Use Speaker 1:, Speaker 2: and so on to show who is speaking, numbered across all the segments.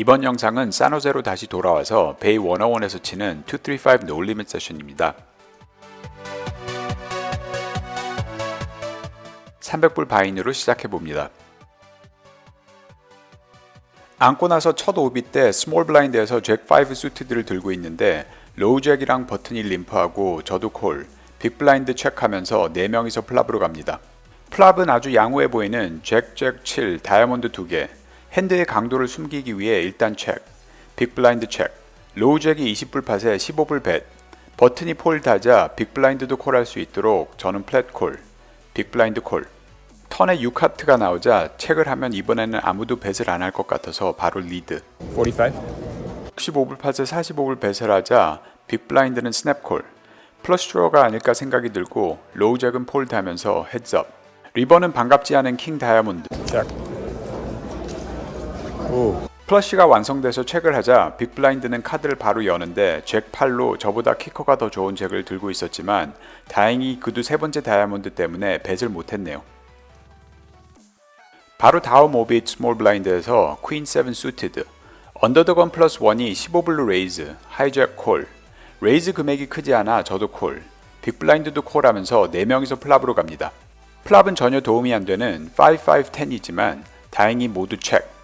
Speaker 1: 이번 영상은 사노제로 다시 돌아와서 베이 101에서 치는 235 노 리밋 세션입니다. 300불 바인으로 시작해 봅니다. 안고 나서 첫 오비 때 스몰 블라인드에서 잭5 수트들을 들고 있는데 로우 잭이랑 버튼이 림프하고 저도 콜, 빅 블라인드 체크하면서 4명이서 플랍으로 갑니다. 플랍은 아주 양호해 보이는 잭, 잭 7, 다이아몬드 2개, 핸드의 강도를 숨기기 위해 일단 체크, 빅 블라인드 체크, 로우 잭이 20불 팟에 15불 벳, 버튼이 폴드하자 빅 블라인드도 콜할 수 있도록 저는 플랫 콜, 빅 블라인드 콜, 턴에 6하트가 나오자 체크를 하면 이번에는 아무도 벳을 안 할 것 같아서 바로 리드.
Speaker 2: 45?
Speaker 1: 65불 팟에 45불 벳을 하자 빅 블라인드는 스냅 콜. 플러스 드로가 아닐까 생각이 들고 로우 잭은 폴드하면서 헤드업. 리버는 반갑지 않은 킹 다이아몬드.
Speaker 2: Check. 오.
Speaker 1: 플러시가 완성돼서 체크를 하자 빅 블라인드는 카드를 바로 여는데 잭 8로 저보다 키커가 더 좋은 잭을 들고 있었지만 다행히 그도 세 번째 다이아몬드 때문에 벳을 못했네요. 바로 다음 오빗 스몰 블라인드에서 퀸 7 수티드 언더더건 플러스 1이 15블루 레이즈 하이잭 콜 레이즈 금액이 크지 않아 저도 콜 빅블라인드도 콜하면서 4명이서 플랍으로 갑니다. 플랍은 전혀 도움이 안 되는 5-5-10이지만 다행히 모두 체크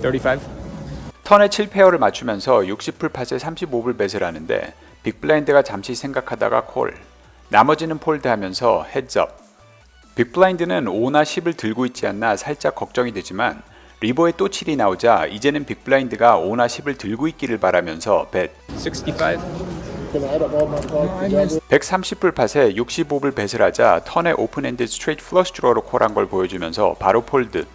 Speaker 2: 35?
Speaker 1: 턴에 7페어를 맞추면서 60풀 팟에 35불 벳을 하는데 빅블라인드가 잠시 생각하다가 콜 나머지는 폴드하면서 헤드업 빅블라인드는 5나 10을 들고 있지 않나 살짝 걱정이 되지만 리버에 또 7이 나오자 이제는 빅블라인드가 5나 10을 들고 있기를 바라면서 벳
Speaker 2: 65?
Speaker 1: 130불 팟에 65불 벳을 하자 턴에 오픈핸드 스트레이트 플러스 드로로 콜한 걸 보여주면서 바로 폴드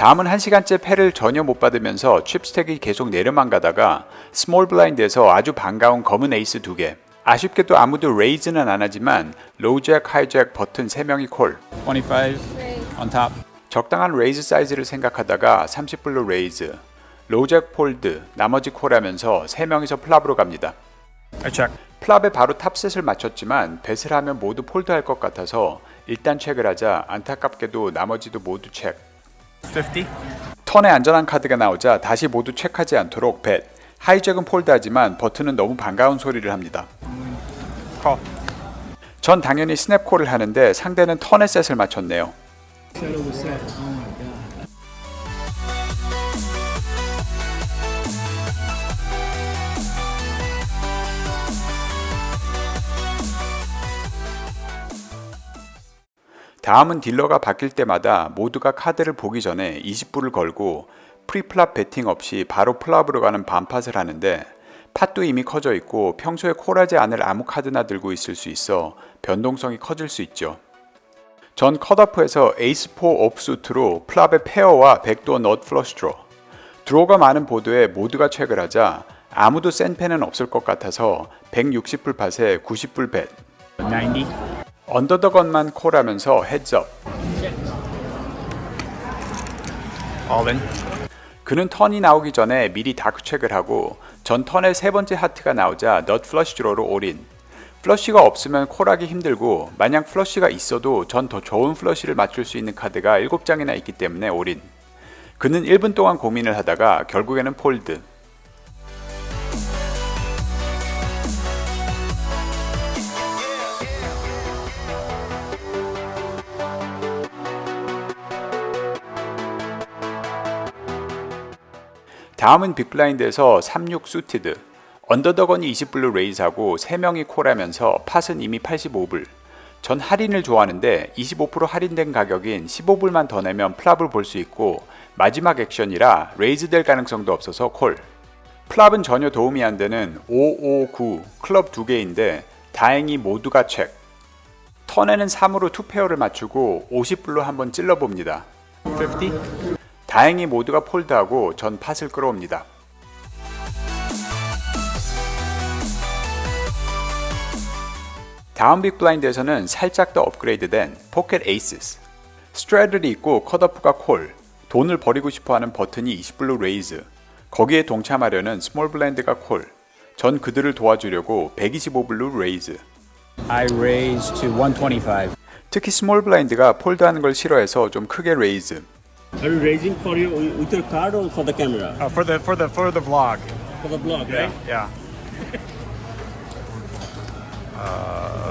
Speaker 1: 다음은 1시간째 패를 전혀 못 받으면서 칩스택이 계속 내려만 가다가 스몰 블라인드에서 아주 반가운 검은 에이스 2개 아쉽게도 아무도 레이즈는 안 하지만 로우잭, 하이잭, 버튼 3명이 콜
Speaker 2: 25? On top?
Speaker 1: 적당한 레이즈 사이즈를 생각하다가 30불로 레이즈 로우잭 폴드 나머지 콜하면서 3명이서 플랍으로 갑니다
Speaker 2: I check.
Speaker 1: 플랍에 바로 탑셋을 맞췄지만 뱃을 하면 모두 폴드할 것 같아서 일단 체크를 하자 안타깝게도 나머지도 모두 체크
Speaker 2: 50?
Speaker 1: 턴에 안전한 카드가 나오자 다시 모두 체크하지 않도록 뱃 하이잭은 폴드하지만 버튼은 너무 반가운 소리를 합니다
Speaker 2: Call.
Speaker 1: 전 당연히 스냅콜을 하는데 상대는 턴에 셋을 맞췄네요 다음은 딜러가 바뀔 때마다 모두가 카드를 보기 전에 20불을 걸고 프리플랍 베팅 없이 바로 플랍으로 가는 반팟을 하는데 팟도 이미 커져 있고 평소에 콜하지 않을 아무 카드나 들고 있을 수 있어 변동성이 커질 수 있죠. 전 컷오프에서 에이스4 옵수트로 플랍의 페어와 백도어 넛 플러시 드로 드로가 많은 보드에 모두가 체크를 하자 아무도 센 펜은 없을 것 같아서 160불 팟에 90불 벳
Speaker 2: 90?
Speaker 1: 언더더건만 콜하면서 헤즈업
Speaker 2: in?
Speaker 1: 그는 턴이 나오기 전에 미리 다크 체크를 하고 전 턴의 세 번째 하트가 나오자 넛 플러시 드로로 올인. 플러시가 없으면 콜하기 힘들고 만약 플러시가 있어도 전 더 좋은 플러시를 맞출 수 있는 카드가 7장이나 있기 때문에 올인. 그는 1분 동안 고민을 하다가 결국에는 폴드 다음은 빅블라인드에서 36 수티드 언더더건이 20불로 레이즈하고 3명이 콜하면서 팟은 이미 85불 전 할인을 좋아하는데 25% 할인된 가격인 15불만 더 내면 플랍을 볼 수 있고 마지막 액션이라 레이즈 될 가능성도 없어서 콜. 플랍은 전혀 도움이 안 되는 559 클럽 두 개인데 다행히 모두가 체크 턴에는 3으로 투페어를 맞추고 50불로 한번 찔러봅니다.
Speaker 2: 50?
Speaker 1: 다행히 모두가 폴드하고 전 팟을 끌어옵니다. 다음 빅 블라인드에서는 살짝 더 업그레이드된 포켓 에이스스 스트레들이 있고 컷오프가 콜 돈을 버리고 싶어하는 버튼이 20블루 레이즈 거기에 동참하려는 스몰 블라인드가 콜 전 그들을 도와주려고 125블루 레이즈
Speaker 2: I raise to 125.
Speaker 1: 특히 스몰 블라인드가 폴드하는 걸 싫어해서 좀 크게 레이즈
Speaker 3: Are you raising for your with your card or for the camera?
Speaker 2: Uh, for the for the for the vlog.
Speaker 3: For the blog, right?
Speaker 2: Yeah.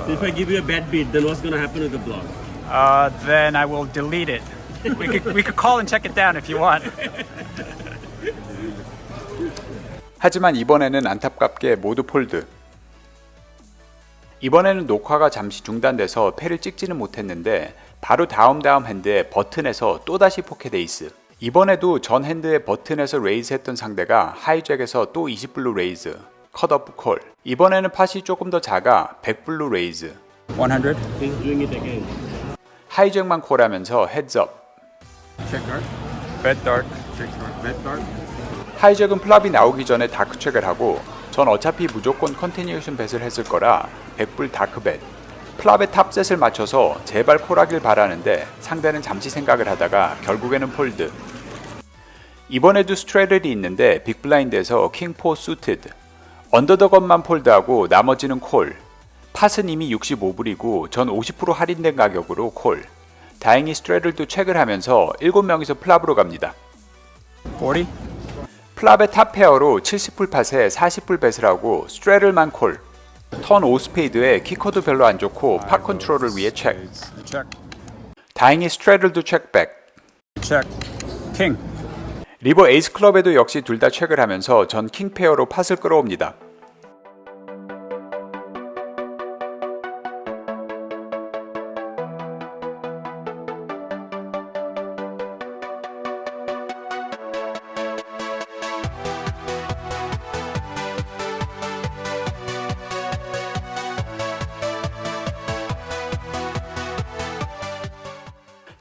Speaker 3: So if I give you a bad bid, then what's gonna happen with the blog?
Speaker 2: Uh, then I will delete it. We could we could call and check it down if you want.
Speaker 1: 하지만 이번에는 안타깝게 모두 폴드. 이번에는 녹화가 잠시 중단돼서 패를 찍지는 못했는데 바로 다음 다음 핸드에 버튼에서 또다시 포켓 에이스. 이번에도 전 핸드의 버튼에서 레이즈 했던 상대가 하이잭에서 또 20블루 레이즈, 컷오프 콜. 이번에는 팟이 조금 더 작아 100블루 레이즈.
Speaker 2: 100.
Speaker 3: He's doing it again.
Speaker 1: 하이잭만 콜하면서 헤드업. 하이잭은 플랍이 나오기 전에 다크책을 하고 전 어차피 무조건 컨티뉴에이션 벳을 했을 거라 100불 다크벳 플랍의 탑셋을 맞춰서 제발 콜하길 바라는데 상대는 잠시 생각을 하다가 결국에는 폴드. 이번에도 스트레들이 있는데 빅블라인드에서 킹4 수티드. 언더더건만 폴드하고 나머지는 콜. 팟은 이미 65불이고 전 50% 할인된 가격으로 콜. 다행히 스트레들도 책을 하면서 7명이서 플랍으로 갑니다.
Speaker 2: 40.
Speaker 1: 플랍의 탑 페어로 70불 팟에 40불 배을 하고 스트레들만 콜. 턴 5스페이드에 키커도 별로 안 좋고 팟 컨트롤을 위해 체크. 다행히 스트레들도 체크백.
Speaker 2: Check. King.
Speaker 1: 리버 에이스 클럽에도 역시 둘 다 체크를 하면서 전 킹 페어로 팟을 끌어옵니다.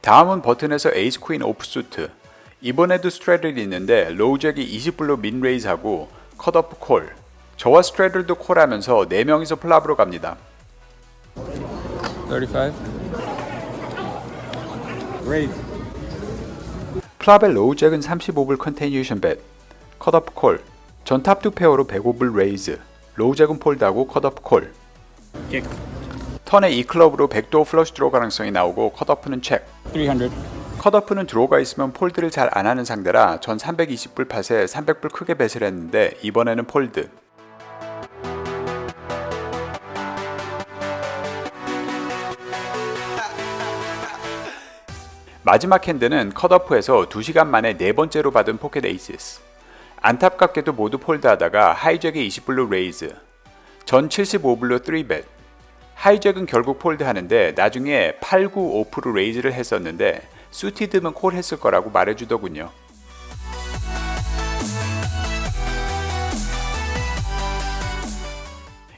Speaker 1: 다음은 버튼에서 에이스 퀸 오프수트. 이번에도 스트레들이 있는데 로우잭이 20불로 민레이즈하고 컷오프 콜. 저와 스트레들도 콜하면서 4명이서 플랍으로 갑니다.
Speaker 2: 35. Raise.
Speaker 1: 플랍의 로우잭은 35불 컨티뉴이션 벳. 컷오프 콜. 전탑 두 페어로 105불 레이즈. 로우잭은 폴드하고 컷오프 콜.
Speaker 3: Kick.
Speaker 1: 턴에 이 클럽으로 백도어 플러시 드로우 가능성이 나오고 컷오프는 체크.
Speaker 2: 300.
Speaker 1: 컷오프는 드로우가 있으면 폴드를 잘 안 하는 상대라 전 320불 팟에 300불 크게 배을 했는데 이번에는 폴드. 마지막 핸드는 컷오프에서 2시간 만에 네 번째로 받은 포켓 에이시스. 안타깝게도 모두 폴드하다가 하이잭의 20불로 레이즈. 전 75불로 3벳. 하이잭은 결국 폴드하는데 나중에 8, 9, 5% 레이즈를 했었는데 수티드면 콜 했을 거라고 말해주더군요.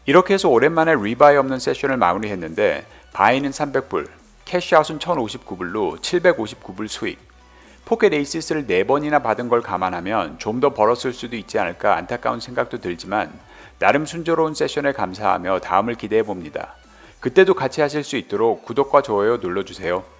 Speaker 1: 이렇게 해서 오랜만에 리바이 없는 세션을 마무리했는데 바이는 300불, 캐시아웃은 1059불로 759불 수익. 포켓 에이시스를 4번이나 받은 걸 감안하면 좀 더 벌었을 수도 있지 않을까 안타까운 생각도 들지만 나름 순조로운 세션에 감사하며 다음을 기대해 봅니다. 그때도 같이 하실 수 있도록 구독과 좋아요 눌러주세요.